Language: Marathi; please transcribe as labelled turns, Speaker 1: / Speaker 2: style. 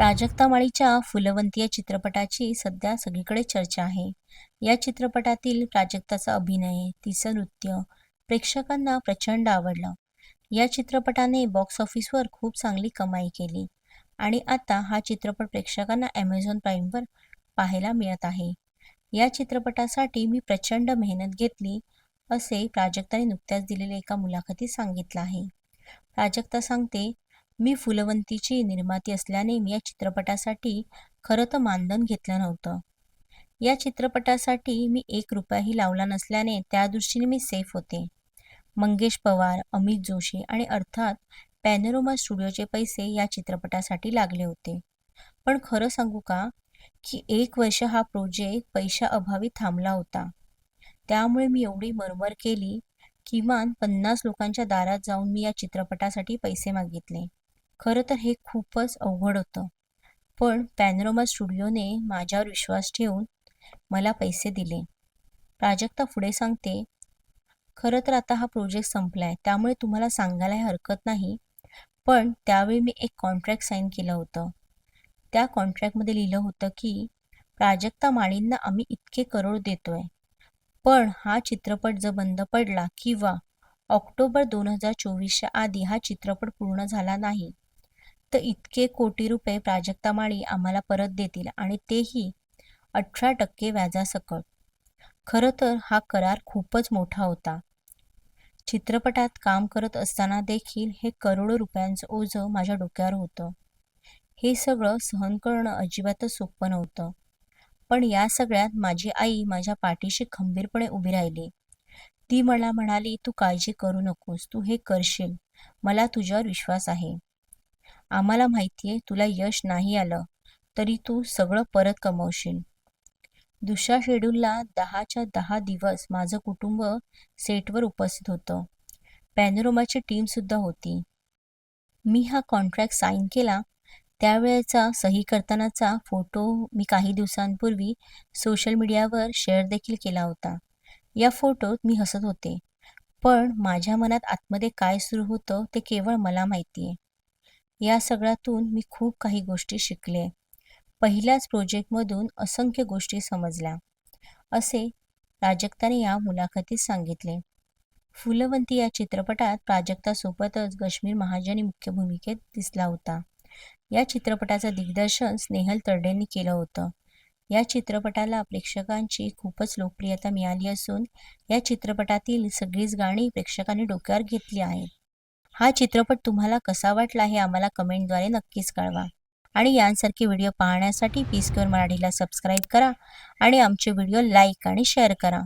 Speaker 1: प्राजक्ता माळीच्या फुलवंती या चित्रपटाची सध्या सगळीकडे चर्चा आहे. या चित्रपटातील प्राजक्ताचा अभिनय तिचं नृत्य प्रेक्षकांना प्रचंड आवडलं. या चित्रपटाने बॉक्स ऑफिसवर खूप चांगली कमाई केली आणि आता हा चित्रपट प्रेक्षकांना ॲमेझॉन प्राईमवर पाहायला मिळत आहे. या चित्रपटासाठी मी प्रचंड मेहनत घेतली असे प्राजक्ताने नुकत्याच दिलेल्या एका मुलाखतीत सांगितलं आहे. प्राजक्ता सांगते मी फुलवंतीची निर्माती असल्याने मी या चित्रपटासाठी खरं तर मानधन घेतलं नव्हतं. या चित्रपटासाठी मी एक रुपयाही लावला नसल्याने त्या दृष्टीने मी सेफ होते. मंगेश पवार अमित जोशी आणि अर्थात पॅनोरोमा स्टुडिओचे पैसे या चित्रपटासाठी लागले होते. पण खरं सांगू का की एक वर्ष हा प्रोजेक्ट पैशाअभावी थांबला होता. त्यामुळे मी एवढी मरमर केली किमान पन्नास लोकांच्या दारात जाऊन मी या चित्रपटासाठी पैसे मागितले. खरं तर हे खूपच अवघड होतं. पण पॅनरोमा स्टुडिओने माझ्यावर विश्वास ठेवून मला पैसे दिले. प्राजक्ता पुढे सांगते खरं तर आता हा प्रोजेक्ट संपला आहे त्यामुळे तुम्हाला सांगायलाही हरकत नाही. पण त्यावेळी मी एक कॉन्ट्रॅक्ट साईन केलं होतं. त्या कॉन्ट्रॅक्टमध्ये लिहिलं होतं की प्राजक्ता माळींना आम्ही इतके करोड देतोय. पण हा चित्रपट जर बंद पडला किंवा ऑक्टोबर दोन हजार चोवीसच्या आधी हा चित्रपट पूर्ण झाला नाही तर इतके कोटी रुपये प्राजक्ता माळी आम्हाला परत देतील आणि तेही अठरा टक्के व्याजासकट खरं तर हा करार खूपच मोठा होता. चित्रपटात काम करत असताना देखील हे करोडो रुपयांचं ओझं माझ्या डोक्यावर होतं. हे सगळं सहन करणं अजिबातच सोपं नव्हतं. पण या सगळ्यात माझी आई माझ्या पाठीशी खंबीरपणे उभी राहिली. ती मला म्हणाली तू काळजी करू नकोस तू हे करशील. मला तुझ्यावर विश्वास आहे. आम्हाला माहितीये तुला यश नाही आलं तरी तू सगळं परत कमवशील. दुसऱ्या शेड्यूलला दहाच्या दहा दिवस माझं कुटुंब सेटवर उपस्थित होतं. पॅनोरोमाची टीमसुद्धा होती. मी हा कॉन्ट्रॅक्ट साईन केला. त्यावेळेचा सही करतानाचा फोटो मी काही दिवसांपूर्वी सोशल मीडियावर शेअर देखील केला होता. या फोटोत मी हसत होते. पण माझ्या मनात आतमध्ये काय सुरू होतं ते केवळ मला माहिती आहे या सगळ्यातून मी खूप काही गोष्टी शिकले. पहिल्याच प्रोजेक्टमधून असंख्य गोष्टी समजल्या. असे प्राजक्ताने या मुलाखतीत सांगितले. फुलवंती या चित्रपटात प्राजक्तासोबतच कश्मीर महाजनी मुख्य भूमिकेत दिसला होता. या चित्रपटाचं दिग्दर्शन स्नेहल तरडेंनी केलं होतं. या चित्रपटाला प्रेक्षकांची खूपच लोकप्रियता मिळाली असून या चित्रपटातील सगळीच गाणी प्रेक्षकांनी डोक्यावर घेतली आहेत. हा चित्रपट तुम्हाला कसा वाटला हे आम्हाला कमेंटद्वारे नक्कीच कळवा. आणि यांसारखे व्हिडिओ पाहण्यासाठी पीस मराठीला सबस्क्राईब करा आणि आमचे व्हिडिओ लाईक आणि शेअर करा.